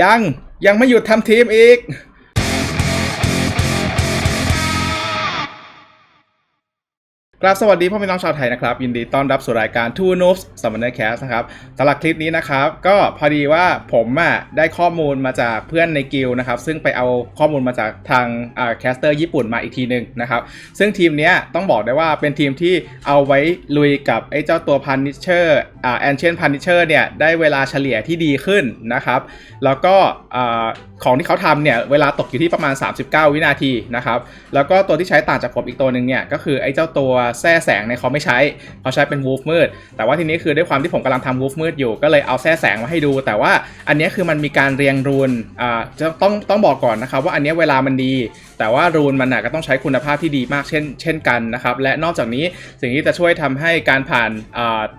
ยังยังไม่หยุดทำทีมอีก ครับสวัสดีพ่อแม่น้องชาวไทยนะครับยินดีต้อนรับสู่รายการ Two Noobs Summoner Cast นะครับสำหรับคลิปนี้นะครับ ก็พอดีว่าผมอะได้ข้อมูลมาจากเพื่อนในกิลนะครับ ซึ่งไปเอาข้อมูลมาจากทางอ่าแคสเตอร์ญี่ปุ่นมาอีกทีหนึ่งนะครับ ซึ่งทีมเนี้ยต้องบอกได้ว่าเป็นทีมที่เอาไว้ลุยกับไอ้เจ้าตัว Punisher อ่า Ancient Punisher เนี่ยได้เวลาเฉลี่ยที่ดีขึ้นนะครับ แล้วก็อ่า ของที่เขาทำเนี่ยเวลาตกอยู่ที่ประมาณ 39 วินาทีนะครับ แล้วก็ตัวที่ใช้ต่างจากผมอีกตัวหนึ่งเนี่ยก็คือไอ้เจ้าตัวแส้แสงเนี่ยเขาไม่ใช้เขาใช้เป็นวูฟมืด แต่ว่าทีนี้คือด้วยความที่ผมกำลังทำวูฟมืดอยู่ก็เลยเอาแส้แสงมาให้ดู แต่ว่าอันนี้คือมันมีการเรียงรูนอ่าจะต้องต้องบอกก่อนนะครับว่าอันนี้เวลามันดีแต่ว่ารูนมันน่ะก็ต้องใช้คุณภาพที่ดีมากเช่น เช่นกันนะครับ และนอกจากนี้สิ่งที่จะช่วยทำให้การผ่าน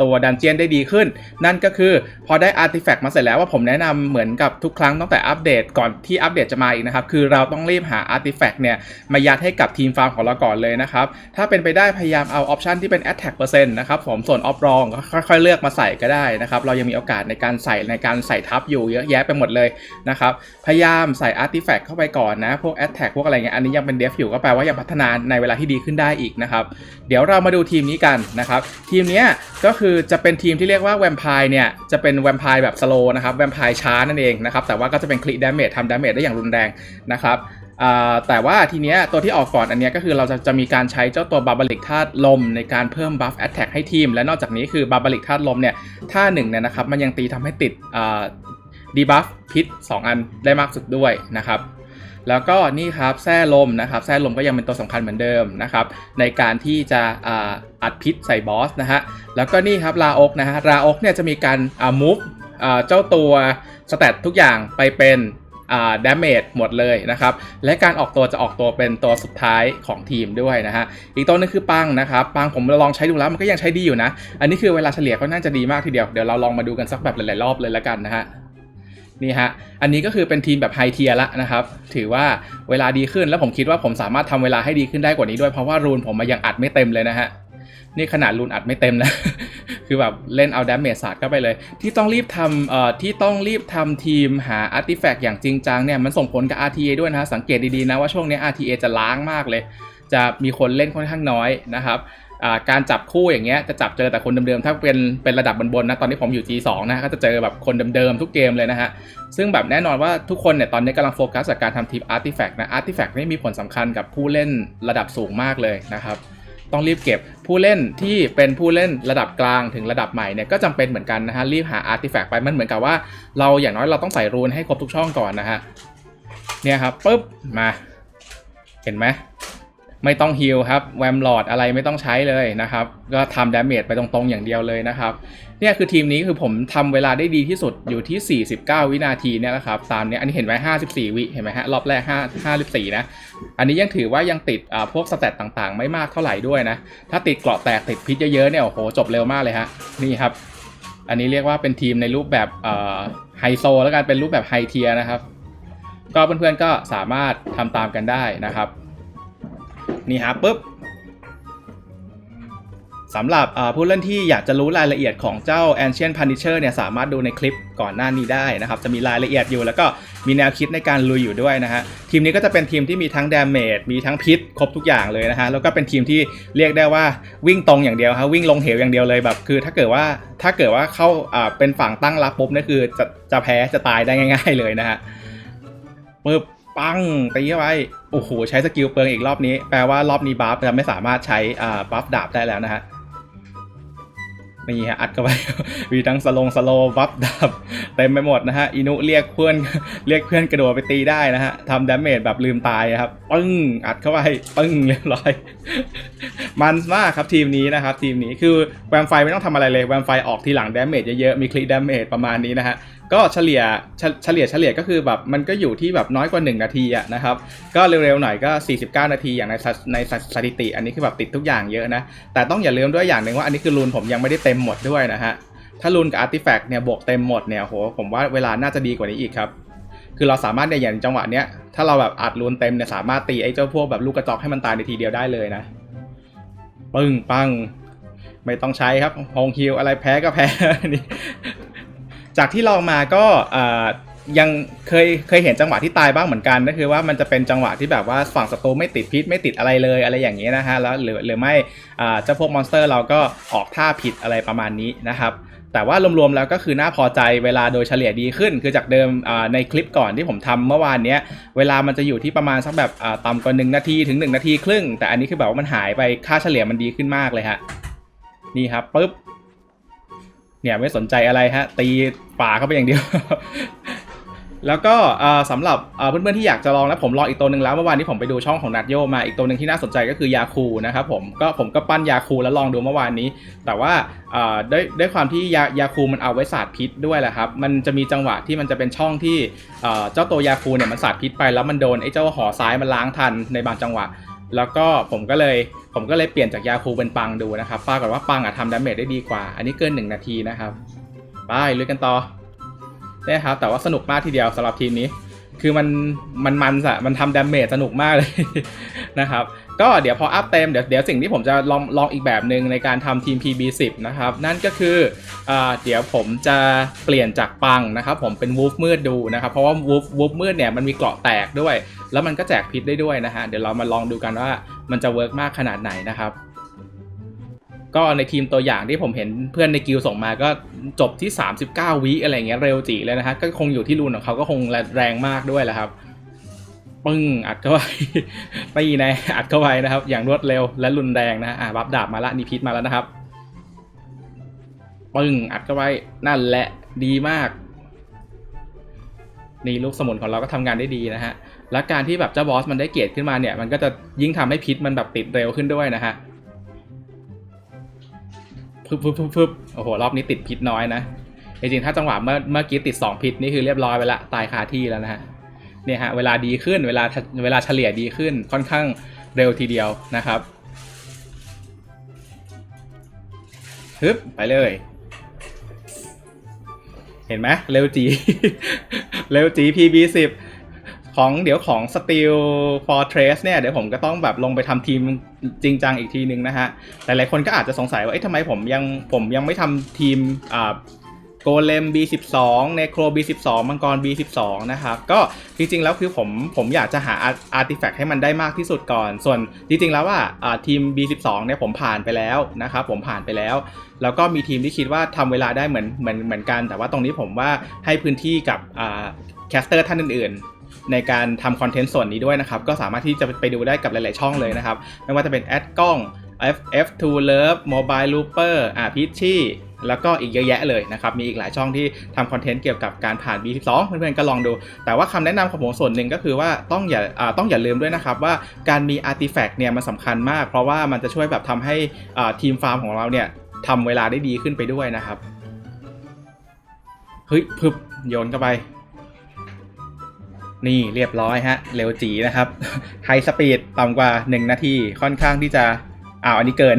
ตัวดันเจียนได้ดีขึ้น นั่นก็คือพอได้อาร์ติแฟกต์มาเสร็จแล้วว่าผมแนะนำเหมือนกับทุกครั้งตั้งแต่อัปเดตก่อนที่อัปเดตจะมาอีกนะครับ คือเราต้องรีบหาอาร์ติแฟกต์เนี่ยมายัดให้กับทีมฟาร์มของเราก่อนเลยนะครับ ถ้าเป็นไปได้พยายามเอาออปชันที่เป็น attack เปอร์เซ็นต์นะครับผมส่วนออฟรองก็ค่อยๆเลือกมาใส่ก็ได้นะครับเรายังมีโอกาสในการใส่ในการใส่ทับอยู่เยอะแยะไปหมดเลยนะครับพยายามใส่อาร์ติแฟกต์เข้าไปก่อนนะพวก attack พวกอะไรเงี้ยอันนี้ยังเป็นเดฟอยู่ก็แปลว่ายังพัฒนาในเวลาที่ดีขึ้นได้อีกนะครับ เดี๋ยวเรามาดูทีมนี้กันนะครับ ทีมนี้ก็คือจะเป็นทีมที่เรียกว่าแวมไพร์เนี่ยจะเป็นแวมไพร์แบบสโลนะครับแวมไพร์ช้านั่นเองนะครับแต่ว่าก็จะเป็นคลิดาเมจทำดาเมจได้อย่างรุนแรงนะครับแต่ว่าทีเนี้ยตัวที่ออกก่อนอันเนี้ยก็คือเราจะจะมีการใช้เจ้าตัวบาบาลิกธาตุลมในการเพิ่มบัฟแอตแทกให้ทีม และนอกจากนี้คือบาบาลิกธาตุลมเนี่ยท่าหนึ่งเนี่ยนะครับมันยังตีทำให้ติดดีบัฟพิษ2 อันได้มากสุดด้วยนะครับ แล้วก็นี่ครับแส้ลมนะครับแส้ลมก็ยังเป็นตัวสำคัญเหมือนเดิมนะครับในการที่จะอ,อัดพิษใส่บอสนะฮะแล้วก็นี่ครับลาอกนะฮะลาอกเนี่ยจะมีการอ่ามูฟเจ้าตัวสเตตทุกอย่างไปเป็นอ่าดาเมจหมดเลยนะครับ และการออกตัวจะออกตัวเป็นตัวสุดท้ายของทีมด้วยนะฮะ อีกตัวนึงคือปังนะครับ ปังผมลองใช้ดูแล้วมันก็ยังใช้ดีอยู่นะ อันนี้คือเวลาเฉลี่ยก็น่าจะดีมากทีเดียว เดี๋ยวเราลองมาดูกันสักแบบหลายๆรอบเลยแล้วกันนะฮะ นี่ฮะ อันนี้ก็คือเป็นทีมแบบไฮเทียละนะครับ ถือว่าเวลาดีขึ้นแล้วผมคิดว่าผมสามารถทำเวลาให้ดีขึ้นได้กว่านี้ด้วยเพราะว่ารูนผมมายังอัดไม่เต็มเลยนะฮะ นี่ขนาดรูนอัดไม่เต็มนะ คือแบบเล่นเอาดาเมจสาดเข้าไปเลย ที่ต้องรีบทำเอ่อที่ต้องรีบทำทีมหาอาร์ติแฟกต์อย่างจริงจังเนี่ยมันส่งผลกับ RTA ด้วยนะฮะสังเกตดีๆนะว่าช่วงนี้ RTA จะล้างมากเลย จะมีคนเล่นค่อนข้างน้อยนะครับการจับคู่อย่างเงี้ยจะจับเจอแต่คนเดิมๆ ถ้าเป็นเป็นระดับบนๆนะตอนนี้ผมอยู่ G2 นะก็จะเจอแบบคนเดิมๆ ทุกเกมเลยนะฮะ ซึ่งแบบแน่นอนว่าทุกคนเนี่ยตอนนี้กำลังโฟกัสกับการทำทีมอาร์ติแฟกต์นะอาร์ติแฟกต์นี่มีผลสำคัญกับผู้เล่นระดับสูงมากเลยนะครับ ต้องรีบเก็บผู้เล่นที่เป็นผู้เล่นระดับกลางถึงระดับใหม่เนี่ยก็จำเป็นเหมือนกันนะฮะรีบหาอาร์ติแฟกต์ไปมันเหมือนกับว่า เราอย่างน้อยเราต้องใส่รูนให้ครบทุกช่องก่อนนะฮะเนี่ยครับปุ๊บมา เห็นไหม ไม่ต้องฮิลครับแวมลอดอะไรไม่ต้องใช้เลยนะครับ ก็ทำดาเมจไปตรงๆอย่างเดียวเลยนะครับเนี่ยคือทีมนี้คือผมทำเวลาได้ดีที่สุดอยู่ที่ 49 วินาทีเนี่ยแหละครับตามเนี้ยอันนี้เห็นไหม54 วิเห็นไหมฮะรอบแรก5 54 นะ อันนี้ยังถือว่ายังติดอ่าพวกสเตตต่างๆ ไม่มากเท่าไหร่ด้วยนะ ถ้าติดเกราะแตกติดพิษเยอะๆเนี่ยโอ้โหจบเร็วมากเลยฮะนี่ครับ อันนี้เรียกว่าเป็นทีมในรูปแบบไฮโซแล้วกันเป็นรูปแบบไฮเทียนะครับก็เพื่อนๆก็สามารถทำตามกันได้นะครับ นี่ฮะปุ๊บสำหรับผู้เล่นที่อยากจะรู้รายละเอียดของเจ้า Ancient Punisher เนี่ยสามารถดูในคลิปก่อนหน้านี้ได้นะครับ จะมีรายละเอียดอยู่แล้วก็มีแนวคิดในการลุยอยู่ด้วยนะฮะ ทีมนี้ก็จะเป็นทีมที่มีทั้ง Damage มีทั้งพิษ ครบทุกอย่างเลยนะฮะ แล้วก็เป็นทีมที่เรียกได้ว่าวิ่งตรงอย่างเดียวครับวิ่งลงเหวอย่างเดียวเลยแบบ คือถ้าเกิดว่าถ้าเกิดว่าเข้าอ่าเป็นฝั่งตั้งรับปุ๊บนี่คือจะจะแพ้จะตายได้ง่าย ๆ เลยนะฮะปึ๊บ ปังตีเข้าไปโอ้โหใช้สกิลเปลืองอีกรอบนี้ แปลว่ารอบนี้บัฟจะไม่สามารถใช้อ่าบัฟดาบได้แล้วนะฮะนี่ฮะอัดเข้าไป มีทั้งสโลงสโลบัฟดาบเต็มไปหมดนะฮะอินุเรียกเพื่อนเรียกเพื่อนกระโดดไปตีได้นะฮะทำดาเมจแบบลืมตายครับปึ้งอัดเข้าไปปึ้งเรียบร้อย มันมากครับทีมนี้นะครับทีมนี้คือแวมไฟไม่ต้องทำอะไรเลยแวมไฟออกทีหลังดาเมจเยอะๆมีคลิกดาเมจประมาณนี้นะฮะ ก็เฉลี่ยเฉลี่ยเฉลี่ยก็คือแบบมันก็อยู่ที่แบบน้อยกว่า 1 นาทีอะนะครับ ก็เร็วๆหน่อยก็ 49 นาทีอย่างในในสถิติ อันนี้คือแบบติดทุกอย่างเยอะนะ แต่ต้องอย่าลืมด้วยอย่างหนึ่งว่าอันนี้คือรูนผมยังไม่ได้เต็มหมดด้วยนะฮะ ถ้ารูนกับอาร์ติแฟกต์เนี่ยบวกเต็มหมดเนี่ยโหผมว่าเวลาน่าจะดีกว่านี้อีกครับคือเราสามารถเนี่ยอย่างจังหวะเนี้ยถ้าเราแบบอัดรูนเต็มเนี่ยสามารถตีไอ้เจ้าพวกแบบลูกกระจอกให้มันตายในทีเดียวได้เลยนะปึ้งปังไม่ต้องใช้ครับฮงฮิลอะไรแพ้ก็แพ้นี่ จากที่ลองมาก็ยังเคยเคยเห็นจังหวะที่ตายบ้างเหมือนกันก็คือว่ามันจะเป็นจังหวะที่แบบว่าฝั่งศัตรูไม่ติดพิษไม่ติดอะไรเลยอะไรอย่างนี้นะฮะแล้วหรือหรือไม่เจ้าพวกมอนสเตอร์เราก็ออกท่าผิดอะไรประมาณนี้นะครับแต่ว่ารวมๆแล้วก็คือน่าพอใจเวลาโดยเฉลี่ยดีขึ้น คือจากเดิมในคลิปก่อนที่ผมทำเมื่อวานเนี้ยเวลามันจะอยู่ที่ประมาณสักแบบต่ำกว่า1นาทีถึง 1 นาทีครึ่ง แต่อันนี้คือแบบว่ามันหายไปค่าเฉลี่ยมันดีขึ้นมากเลยฮะนี่ครับปุ๊บ เนี่ยไม่สนใจอะไรฮะ ตีป่าเข้าไปอย่างเดียว แล้วก็อ่าสำหรับอ่าเพื่อนๆที่อยากจะลองนะผมลองอีกตัวหนึ่งแล้วเมื่อวานที่ผมไปดูช่องของนัดโยมาอีกตัวหนึ่งที่น่าสนใจก็คือยาคูนะครับผมก็ผมก็ปั้นยาคูแล้วลองดูเมื่อวานนี้ แต่ว่าด้วยด้วยความที่ยายาคูมันเอาไว้สาดพิษด้วยแหละครับ มันจะมีจังหวะที่มันจะเป็นช่องที่เจ้าตัวยาคูเนี่ยมันสาดพิษไปแล้วมันโดนไอ้เจ้าหอซ้ายมันล้างทันในบางจังหวะ แล้วก็ผมก็เลยผมก็เลยเปลี่ยนจากยาคูเป็นปังดูนะครับปรากฏว่าปังอะทำดาเมจได้ดีกว่า อันนี้เกิน 1 นาทีนะครับไปลุยกันต่อเนี่ยครับแต่ว่าสนุกมากทีเดียวสำหรับทีมนี้ คือมันมันมันสะมันทำดาเมจสนุกมากเลยนะครับ ก็เดี๋ยวพออัพเต็มเดี๋ยวเดี๋ยวสิ่งที่ผมจะลองลองอีกแบบหนึ่งในการทำทีม PB10 นะครับ นั่นก็คืออเดี๋ยวผมจะเปลี่ยนจากปังนะครับ ผมเป็นวูฟมืดดูนะครับ เพราะว่าวูฟวูฟมืดเนี่ยมันมีเกราะแตกด้วย แล้วมันก็แจกพิษได้ด้วยนะฮะเดี๋ยวเรามาลองดูกันว่ามันจะเวิร์กมากขนาดไหนนะครับก็ในทีมตัวอย่างที่ผมเห็นเพื่อนในกิลส่งมาก็จบที่ 39 วิอะไรเงี้ยเร็วจีเลยนะฮะก็คงอยู่ที่รูนของเขาก็คงแรงมากด้วยแหละครับ ปึ้งอัดเข้าไปตีน่อัดเข้าไปนะครับ อย่างรวดเร็วและรุนแรงนะอ่าบัฟดาบมาละนี่พิษมาแล้วนะครับปึ้งอัดเข้าไปนั่นแหละดีมาก นี่ลูกสมุนของเราก็ทำงานได้ดีนะฮะและการที่แบบเจ้าบอสมันได้เกียรติขึ้นมาเนี่ย มันก็จะยิ่งทำให้พิษมันแบบติดเร็วขึ้นด้วยนะฮะพึบพึบพึบพึบโอ้โหรอบนี้ติดพิษน้อยนะจริงๆถ้าจังหวะเมื่อเมื่อกี้ติด 2 พิษนี่คือเรียบร้อยไปละตายคาที่แล้วนะฮะ เนี่ยฮะเวลาดีขึ้นเวลาเวลาเฉลี่ยดีขึ้นค่อนข้างเร็วทีเดียวนะครับฮึบไปเลย เห็นไหมเร็วจี เร็วจี PB10 ของเดี๋ยวของ Steel Fortress เนี่ย เดี๋ยวผมก็ต้องแบบลงไปทำทีมจริงจังอีกทีนึงนะฮะ หลายๆคนก็อาจจะสงสัยว่า เอ๊ะทำไมผมยังผมยังไม่ทำทีมอ่า โกเลม B12 เนโคร B12 มังกร B12 นะครับ ก็จริงๆ แล้วคือผมผมอยากจะหาอาร์ติแฟกต์ให้มันได้มากที่สุดก่อน ส่วนจริงๆ แล้วว่าทีม B12 เนี่ยผมผ่านไปแล้วนะครับผมผ่านไปแล้ว แล้วก็มีทีมที่คิดว่าทำเวลาได้เหมือนเหมือนเหมือนกัน แต่ว่าตรงนี้ผมว่าให้พื้นที่กับแคสเตอร์ท่านอื่นๆในการทำคอนเทนต์ส่วนนี้ด้วยนะครับ ก็สามารถที่จะไปดูได้กับหลาย ๆ ช่องเลยนะครับ ไม่ว่าจะเป็นแอดกล้อง F F2 Love Mobile Looper อ่าพิชชี่ แล้วก็อีกเยอะแยะเลยนะครับมีอีกหลายช่องที่ทำคอนเทนต์เกี่ยวกับการผ่าน B12 เพื่อนๆก็ลองดู แต่ว่าคำแนะนำของผมส่วนหนึ่งก็คือว่าต้องอย่าาต้องอย่าลืมด้วยนะครับว่าการมีอาร์ติแฟกต์เนี่ยมันสำคัญมาก เพราะว่ามันจะช่วยแบบทำให้ทีมฟาร์มของเราเนี่ยทำเวลาได้ดีขึ้นไปด้วยนะครับเฮ้ยพึบโยนเข้าไป นี่เรียบร้อยฮะ เร็วจีนะครับไฮสปีดต่ำกว่า 1 นาทีค่อนข้างที่จะอ้าวอันนี้เกิน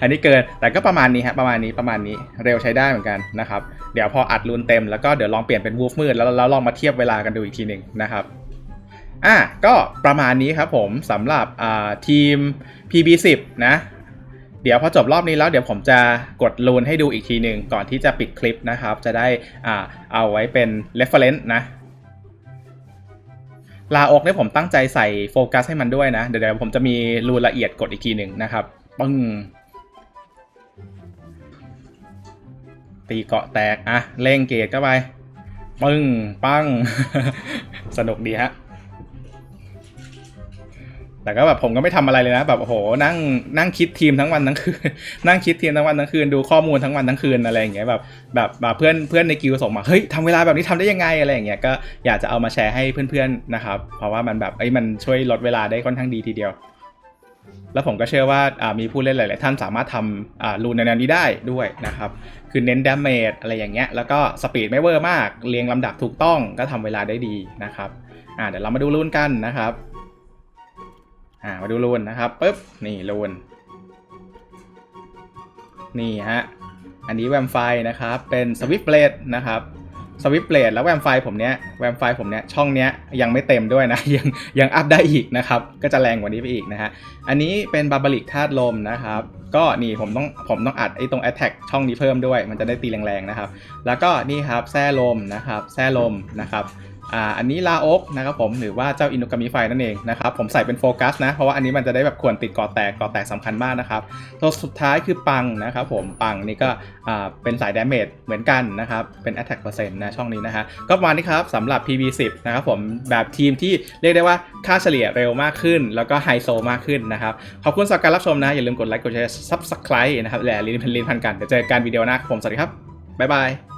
อันนี้เกิน แต่ก็ประมาณนี้ฮะประมาณนี้ประมาณนี้เร็วใช้ได้เหมือนกันนะครับ เดี๋ยวพออัดรูนเต็มแล้วก็เดี๋ยวลองเปลี่ยนเป็นวูฟมืดแล้วแล้วลองมาเทียบเวลากันดูอีกทีหนึ่งนะครับอะก็ประมาณนี้ครับผมสำหรับอ่าทีม PB10 นะเดี๋ยวพอจบรอบนี้แล้วเดี๋ยวผมจะกดรูนให้ดูอีกทีหนึ่งก่อนที่จะปิดคลิปนะครับ จะได้อ่าเอาไว้เป็น reference นะลาอกเนี่ยผมตั้งใจใส่โฟกัสให้มันด้วยนะ เดี๋ยวผมจะมีรูนละเอียดกดอีกทีหนึ่งนะครับปึ้ง ตีเกาะแตก อะเร่งเกตเข้าไป ปึ้ง ปังสนุกดีฮะ แต่ก็แบบผมก็ไม่ทำอะไรเลยนะ แบบโอ้โห นั่ง นั่งคิดทีมทั้งวันทั้งคืน นั่งคิดทีมทั้งวันทั้งคืน ดูข้อมูลทั้งวันทั้งคืนอะไรอย่างเงี้ย แบบ แบบแบบเพื่อน เพื่อนในกิลส่งมา เฮ้ยทำเวลาแบบนี้ทำได้ยังไงอะไรอย่างเงี้ย ก็อยากจะเอามาแชร์ให้เพื่อนๆ นะครับ เพราะว่ามันแบบไอ้ย มันช่วยลดเวลาได้ค่อนข้างดีทีเดียวแล้วผมก็เชื่อว่ามีผู้เล่นหลาย ๆ ท่านสามารถทำรูนในแนวนี้ได้ด้วยนะครับ คือเน้นดาเมจอะไรอย่างเงี้ย แล้วก็สปีดไม่เวอร์มาก เรียงลำดับถูกต้องก็ทำเวลาได้ดีนะครับ อ่าเดี๋ยวเรามาดูรุ่นกันนะครับ อ่ามาดูรุ่นนะครับปุ๊บนี่รุ่นนี่ฮะ อันนี้แวมไฟนะครับ เป็นสวิฟเบลดนะครับ สวิปเปลดแล้วแวมไฟผมเนี้ยแวมไฟผมเนี้ยช่องเนี้ยยังไม่เต็มด้วยนะ ยังยังอัพได้อีกนะครับ ก็จะแรงกว่านี้ไปอีกนะฮะ อันนี้เป็นบาบาริกธาตุลมนะครับ ก็นี่ผมต้องผมต้องอัดไอ้ตรง Attack ช่องนี้เพิ่มด้วย มันจะได้ตีแรงๆนะครับ แล้วก็นี่ครับแซ่ลมนะครับแซ่ลมนะครับ อ่าอันนี้ลาอกนะครับผมหรือว่าเจ้าอินุกามิไฟนั่นเองนะครับผมใส่เป็นโฟกัสนะ เพราะว่าอันนี้มันจะได้แบบควรติดก่อแตกก่อแตกสำคัญมากนะครับ ตัวสุดท้ายคือปังนะครับผมปังนี่ก็อ่าเป็นสายดาเมจเหมือนกันนะครับ เป็น attack เปอร์เซ็นต์นะช่องนี้นะฮะก็ประมาณนี้ครับสำหรับ PV10 นะครับผมแบบทีมที่เรียกได้ว่าค่าเฉลี่ยเร็วมากขึ้น แล้วก็ไฮโซมากขึ้นนะครับขอบคุณสำหรับการรับชมนะ อย่าลืมกดไลค์กดแชร์ subscribe นะครับและลินพันลินพันกันเดี๋ยวเจอกันวิดีโอหน้าผมสวัสดีครับบ๊ายบาย